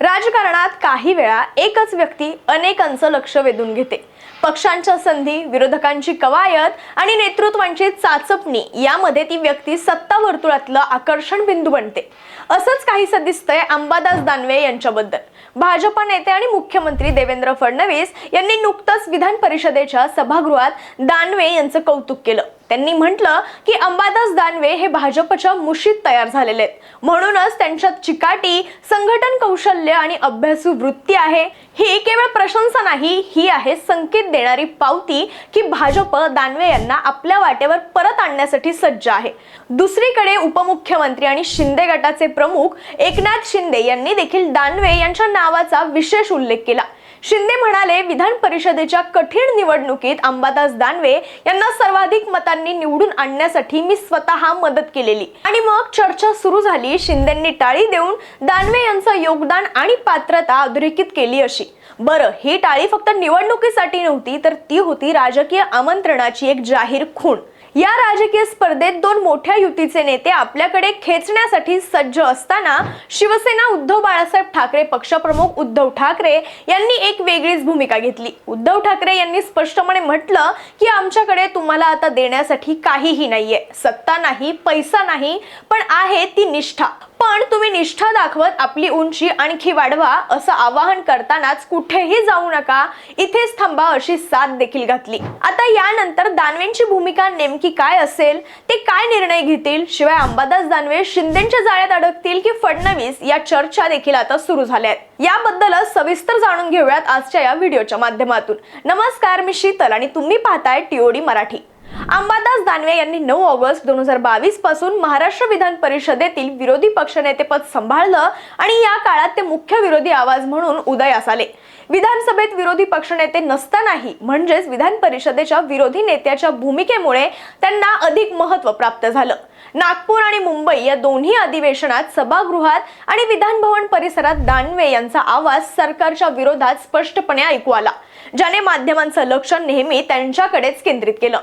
राजकारणात काही वेळा एकच व्यक्ती अनेकांचं लक्ष वेधून घेते. पक्षांच्या संधी विरोधकांची कवायत आणि नेतृत्वांची चाचपणी यामध्ये ती व्यक्ती सत्ता वर्तुळातलं आकर्षण बिंदू बनते. असंच काहीसं दिसतंय अंबादास दानवे यांच्याबद्दल. भाजपा नेते आणि मुख्यमंत्री देवेंद्र फडणवीस यांनी नुकतंच विधान परिषदेच्या सभागृहात दानवे यांचं कौतुक केलं. त्यांनी म्हटलं की अंबादास दानवे हे भाजपच्या मुशीत तयार झालेले आहेत. म्हणूनच त्यांच्यात चिकाटी संघटन कौशल्य आणि अभ्यासू वृत्ती आहे. ही केवळ प्रशंसा नाही ही आहे संकेत देणारी पावती की भाजप दानवे यांना आपल्या वाटेवर परत आणण्यासाठी सज्ज आहे. दुसरीकडे उपमुख्यमंत्री आणि शिंदे गटाचे प्रमुख एकनाथ शिंदे यांनी देखील दानवे यांच्या नावाचा विशेष उल्लेख केला. शिंदे म्हणाले विधान परिषदेच्या कठीण निवडणुकीत अंबादास दानवे यांना सर्वाधिक मतांनी निवडून आणण्यासाठी मी स्वतः मदत केलेली. आणि मग चर्चा सुरू झाली शिंदेंनी टाळी देऊन दानवे यांचं योगदान आणि पात्रता अधोरेखित केली अशी. बरं ही टाळी फक्त निवडणुकीसाठी नव्हती तर ती होती राजकीय आमंत्रणाची एक जाहीर खूण. या राजकीय स्पर्धेत दोन मोठ्या युतीचे नेते आपल्याकडे खेचण्यासाठी सज्ज असताना शिवसेना उद्धव बाळासाहेब ठाकरे पक्षप्रमुख उद्धव ठाकरे यांनी एक वेगळीच भूमिका घेतली. उद्धव ठाकरे यांनी स्पष्टपणे म्हटलं की आमच्याकडे तुम्हाला आता देण्यासाठी काहीही नाहीये. सत्ता नाही पैसा नाही पण आहे ती निष्ठा. पण तुम्ही निष्ठा दाखवत आपली उंची आणखी वाढवा असं आवाहन करतानाच कुठेही जाऊ नका. इथेच थांबा अशी साथ देखील घातली. आता यानंतर दानवेंची भूमिका नेमकी काय असेल? ते काय निर्णय घेतील? शिवाय अंबादास दानवे शिंदेच्या जाळ्यात अडकतील की फडणवीस या चर्चा देखील आता सुरू झाल्या आहेत. याबद्दलच सविस्तर जाणून घेऊयात आजच्या या व्हिडिओच्या माध्यमातून. नमस्कार मी शीतल आणि तुम्ही पाहताय टीओडी मराठी. अंबादास दानवे यांनी नऊ ऑगस्ट दोन हजार बावीसपासून महाराष्ट्र विधान परिषदेतील विरोधी पक्षनेतेपद सांभाळलं आणि या काळात ते मुख्य विरोधी आवाज म्हणून उदयास आले विधानसभेत विरोधी पक्षनेते नसतानाही म्हणजेच विधान परिषदेच्या विरोधी नेत्याच्या भूमिकेमुळे त्यांना अधिक महत्त्व प्राप्त झालं. नागपूर आणि मुंबई या दोन्ही अधिवेशनात सभागृहात आणि विधानभवन परिसरात दानवे यांचा आवाज सरकारच्या विरोधात स्पष्टपणे ऐकू आला ज्याने माध्यमांचं लक्ष नेहमी त्यांच्याकडेच केंद्रित केलं.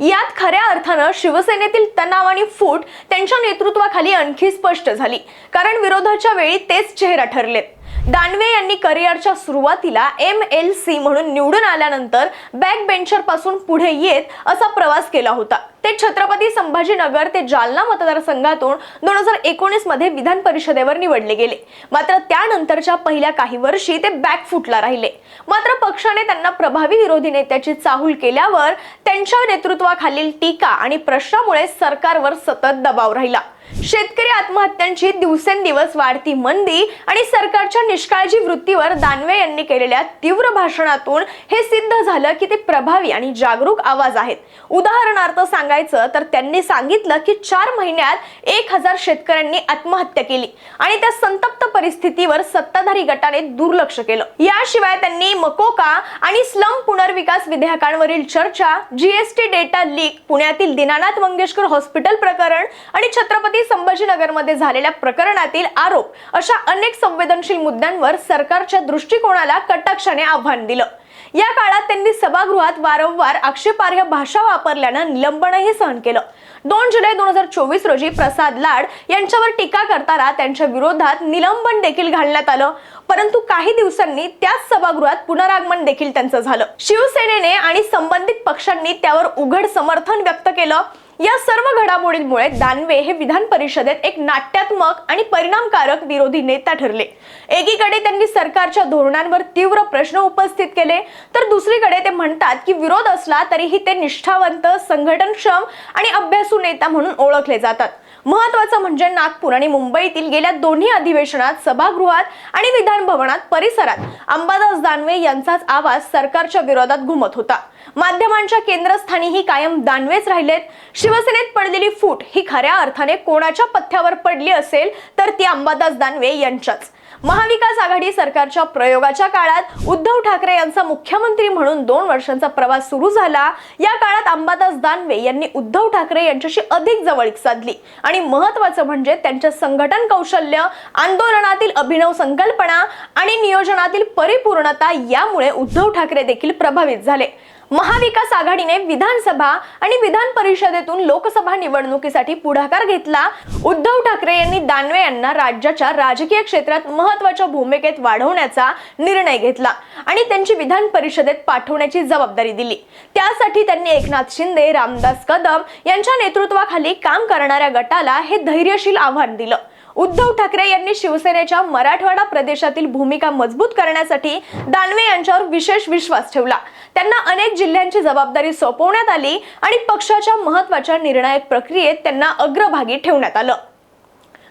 यात खऱ्या अर्थानं शिवसेनेतील तणाव आणि फूट त्यांच्या नेतृत्वाखाली आणखी स्पष्ट झाली. कारण विरोधाच्या वेळी तेच चेहरा ठरलेत दानवे यांनी करिअरच्या सुरुवातीला एम एल सी म्हणून निवडून आल्यानंतर बॅक बेंचरपासून पुढे येत असा प्रवास केला होता. ते छत्रपती संभाजीनगर ते जालना मतदारसंघातून दोन हजार एकोणीसमध्ये विधान परिषदेवर निवडले गेले. मात्र त्यानंतरच्या पहिल्या काही वर्षी ते बॅकफुटला राहिले. मात्र पक्षाने त्यांना प्रभावी विरोधी नेत्याची चाहूल केल्यावर त्यांच्या नेतृत्वाखालील टीका आणि प्रश्नामुळे सरकारवर सतत दबाव राहिला. शेतकरी आत्महत्यांची दिवसेंदिवस वाढती मंदी आणि सरकारच्या निष्काळजी वृत्तीवर दानवे यांनी केलेल्या तीव्र भाषणातून हे सिद्ध झालं की ते प्रभावी आणि जागरूक आवाज आहेत. उदाहरणार्थ सांगायचं तर त्यांनी सांगितलं की चार महिन्यात एक हजार शेतकऱ्यांनी आत्महत्या केली आणि त्या संतप्त परिस्थितीवर सत्ताधारी गटाने दुर्लक्ष केलं. याशिवाय त्यांनी मकोका आणि स्लम पुनर्विकास विधेयकांवरील चर्चा जीएसटी डेटा लीक पुण्यातील दीनानाथ मंगेशकर हॉस्पिटल प्रकरण आणि छत्रपती संभाजीनगरमध्ये झालेल्या प्रकरणातील आरोप अशा अनेक संवेदनशील मुद्द्यांवर सरकारच्या दृष्टिकोनाला कटाक्षाने आव्हान दिलं. या काळात त्यांनी सभागृहात वारंवार आक्षेपार्ह भाषा वापरल्यानं निलंबनही सहन केलं. दोन जुलै दोन हजार चोवीस रोजी प्रसाद लाड यांच्यावर टीका करताना त्यांच्या विरोधात निलंबन देखील घालण्यात आलं. परंतु काही दिवसांनी त्याच सभागृहात पुनरागमन देखील त्यांचं झालं. शिवसेनेने आणि संबंधित पक्षांनी त्यावर उघड समर्थन व्यक्त केलं. या सर्व घडामोडींमुळे दानवे हे विधान परिषदेत एक नाट्यात्मक आणि परिणामकारक विरोधी नेता ठरले. एकीकडे त्यांनी सरकारच्या धोरणांवर तीव्र प्रश्न उपस्थित केले तर दुसरीकडे ते म्हणतात की विरोध असला तरीही ते निष्ठावंत संघटनक्षम आणि अभ्यासू नेता म्हणून ओळखले जातात. महत्वाचं म्हणजे नागपूर आणि मुंबईतील गेल्या दोन्ही अधिवेशनात सभागृहात आणि विधान भवनात परिसरात अंबादास दानवे यांचाच आवाज सरकारच्या विरोधात घुमत होता. माध्यमांच्या केंद्रस्थानीही कायम दानवेच राहिलेत. शिवसेनेत पडलेली फूट ही खऱ्या अर्थाने कोणाच्या पथ्यावर पडली असेल तर ती अंबादास दानवे यांच्याच. महाविकास आघाडी सरकारच्या प्रयोगाच्या काळात उद्धव ठाकरे यांचा मुख्यमंत्री म्हणून दोन वर्षांचा प्रवास सुरू झाला. या काळात अंबादास दानवे यांनी उद्धव ठाकरे यांच्याशी अधिक जवळीक साधली. आणि महत्वाचं म्हणजे त्यांच्या संघटन कौशल्य आंदोलनातील अभिनव संकल्पना आणि नियोजनातील परिपूर्णता यामुळे उद्धव ठाकरे देखील प्रभावित झाले. महाविकास आघाडीने विधानसभा आणि विधान परिषदेतून लोकसभा निवडणुकीसाठी पुढाकार घेतला. उद्धव ठाकरे यांनी दानवे यांना राज्याच्या राजकीय क्षेत्रात महत्त्वाच्या भूमिकेत वाढवण्याचा निर्णय घेतला आणि त्यांची विधान परिषदेत पाठवण्याची जबाबदारी दिली. त्यासाठी त्यांनी एकनाथ शिंदे रामदास कदम यांच्या नेतृत्वाखाली काम करणाऱ्या गटाला हे धैर्यशील आव्हान दिलं. उद्धव ठाकरे यांनी शिवसेनेच्या मराठवाडा प्रदेशातील भूमिका मजबूत करण्यासाठी दानवे यांच्यावर विशेष विश्वास ठेवला. त्यांना अनेक जिल्ह्यांची जबाबदारी सोपवण्यात आली आणि पक्षाच्या महत्त्वाच्या निर्णायक प्रक्रियेत त्यांना अग्रभागी ठेवण्यात आलं.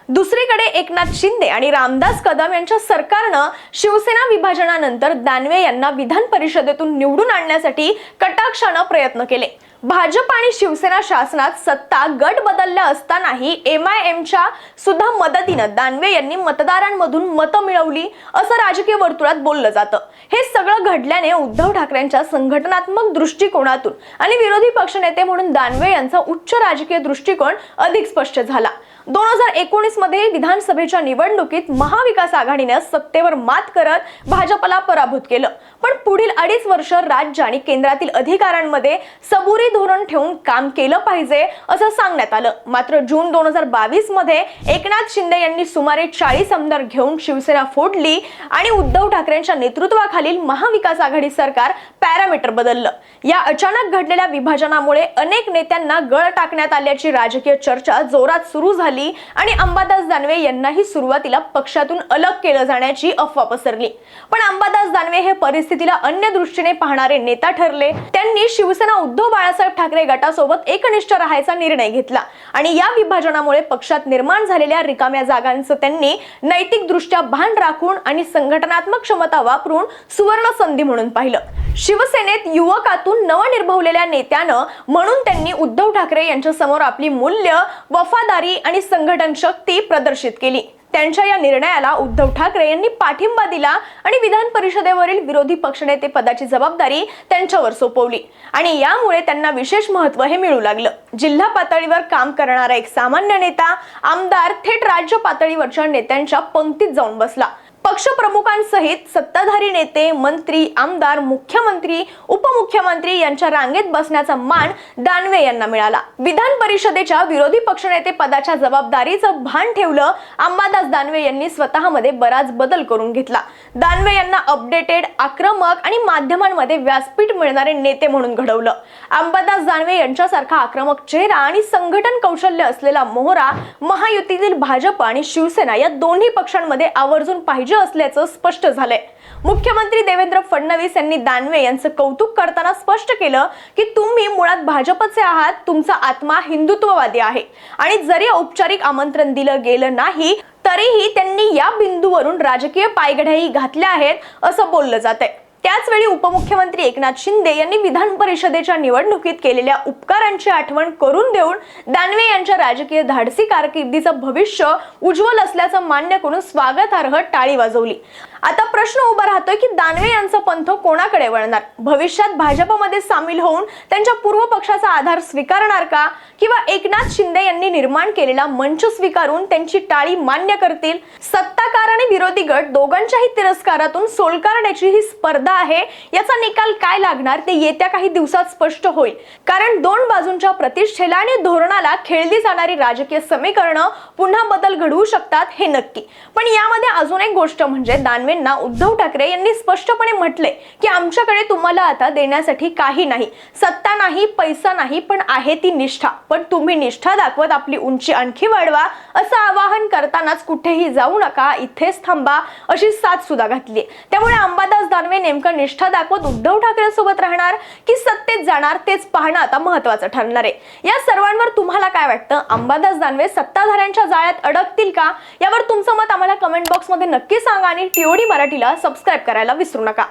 दुसरीकडे एकनाथ शिंदे आणि रामदास कदम यांच्या सरकारनं शिवसेना विभाजनानंतर दानवे यांना विधान परिषदेतून निवडून आणण्यासाठी कटाक्षानं प्रयत्न केले. भाजप आणि शिवसेना शासनात सत्ता गट बदलल्या असतानाही एम आय एमच्या सुद्धा मदतीनं दानवे यांनी मतदारांमधून मतं मिळवली असं राजकीय वर्तुळात बोललं जातं. हे सगळं घडल्याने उद्धव ठाकरेंच्या संघटनात्मक दृष्टिकोनातून आणि विरोधी पक्षनेते म्हणून दानवे यांचा उच्च राजकीय दृष्टिकोन अधिक स्पष्ट झाला. दोन हजार एकोणीसमध्ये विधानसभेच्या निवडणुकीत महाविकास आघाडीने सत्तेवर मात करत भाजपला पराभूत केलं. पण पुढील अडीच वर्ष राज्य आणि केंद्रातील अधिकाऱ्यांमध्ये सबुरी धोरण ठेवून काम केलं पाहिजे असं सांगण्यात आलं. मात्र जून दोन हजार बावीसमध्ये एकनाथ शिंदे यांनी सुमारे चाळीस आमदार घेऊन शिवसेना फोडली आणि उद्धव ठाकरेंच्या नेतृत्वाखालील महाविकास आघाडी सरकार पॅरामीटर बदललं. या अचानक घडलेल्या विभाजनामुळे अनेक नेत्यांना गळ टाकण्यात आल्याची राजकीय चर्चा जोरात सुरू झाली आणि अंबादास दानवे यांनाही सुरुवातीला पक्षातून अलग केलं जाण्याची अफवा पसरली. पण अंबादास दानवे हे परिस्थितीला अन्य दृष्टीने पाहणारे नेता ठरले. त्यांनी शिवसेना उद्धव बाळासाहेब ठाकरे गटासोबत एकनिष्ठ राहायचा निर्णय घेतला. आणि या विभाजनामुळे पक्षात निर्माण झालेल्या रिकाम्या जागांचं त्यांनी नैतिक दृष्ट्या भान राखून आणि संघटनात्मक क्षमता वापरून सुवर्ण संधी म्हणून पाहिलं. शिवसेनेत युवकातून नवनिर्भवलेल्या नेत्यानं म्हणून त्यांनी उद्धव ठाकरे यांच्या समोर आपली मूल्य वफादारी आणि संघटन शक्ती प्रदर्शित केली. त्यांच्या या निर्णयाला उद्धव ठाकरे यांनी पाठिंबा दिला आणि विधान परिषदेवरील विरोधी पक्षनेते पदाची जबाबदारी त्यांच्यावर सोपवली. आणि यामुळे त्यांना विशेष महत्त्व हे मिळू लागलं. जिल्हा पातळीवर काम करणारा एक सामान्य नेता आमदार थेट राज्य पातळीवरच्या नेत्यांच्या पंक्तीत जाऊन बसला. पक्षप्रमुखांसहित सत्ताधारी नेते मंत्री आमदार मुख्यमंत्री उपमुख्यमंत्री यांच्या रांगेत बसण्याचा मान दानवे यांना मिळाला. विधान परिषदेच्या विरोधी पक्षनेते पदाच्या जबाबदारीचं भान ठेवलं अंबादास दानवे यांनी स्वतःमध्ये बराच बदल करून घेतला. दानवे यांना अपडेटेड आक्रमक आणि माध्यमांमध्ये व्यासपीठ मिळणारे नेते म्हणून घडवलं. अंबादास दानवे यांच्यासारखा आक्रमक चेहरा आणि संघटन कौशल्य असलेला मोहरा महायुतीतील भाजप आणि शिवसेना या दोन्ही पक्षांमध्ये आवर्जून पाहिजे असल्याचं स्पष्ट झालंय. मुख्यमंत्री देवेंद्र फडणवीस यांनी दानवे यांचं कौतुक करताना स्पष्ट केलं की तुम्ही मुळात भाजपचे आहात तुमचा आत्मा हिंदुत्ववादी आहे. आणि जरी औपचारिक आमंत्रण दिलं गेलं नाही तरीही त्यांनी या बिंदूवरून राजकीय पायघड्याही घातल्या आहेत असं बोललं जात आहे त्याचवेळी उपमुख्यमंत्री एकनाथ शिंदे यांनी विधान परिषदेच्या निवडणुकीत केलेल्या उपकारांची आठवण करून देऊन दानवे यांच्या राजकीय धाडसी कारकिर्दीचं भविष्य उज्ज्वल असल्याचं मान्य करून स्वागतार्ह टाळी वाजवली. आता प्रश्न उभा राहतोय की दानवे यांचा पंथ कोणाकडे वळणार? भविष्यात भाजपमध्ये सामील होऊन त्यांच्या पूर्व पक्षाचा आधार स्वीकारणार का? किंवा एकनाथ शिंदे यांनी निर्माण केलेला मंच स्वीकारून त्यांची टाळी मान्य करतील? सत्ताकार आणि विरोधी गट दोघांच्याही तिरस्कारातून सोलकारण्याची ही स्पर्धा आहे. याचा निकाल काय लागणार ते येत्या काही दिवसात स्पष्ट होईल. कारण दोन बाजूंच्या प्रतिष्ठेला आणि धोरणाला खेळली जाणारी राजकीय समीकरणं पुन्हा बदल घडवू शकतात हे नक्की. पण यामध्ये अजून एक गोष्ट म्हणजे दानवेंना उद्धव ठाकरे यांनी स्पष्टपणे म्हटले की आमच्याकडे तुम्हाला आता देण्यासाठी काही नाही. सत्ता नाही पैसा नाही पण आहे ती निष्ठा. पण तुम्ही निष्ठा दाखवत आपली उंची आणखी वाढवा असं आवाहन करतानाच कुठेही जाऊ नका इथेच थांबा अशी साथ सुद्धा घातली त्यामुळे अंबादास दानवे नेमकं निष्ठा दाखवत उद्धव ठाकरे सोबत राहणार की सत्तेत जाणार तेच पाहणं आता महत्वाचं ठरणार आहे? या सर्वांवर तुम्हाला काय वाटतं? अंबादास दानवे सत्ताधाऱ्यांच्या जाळ्यात अडकतील का? यावर तुमचं मत आम्हाला कमेंट बॉक्समध्ये नक्की सांगा आणि टीओडी मराठीला सबस्क्राईब करायला विसरू नका.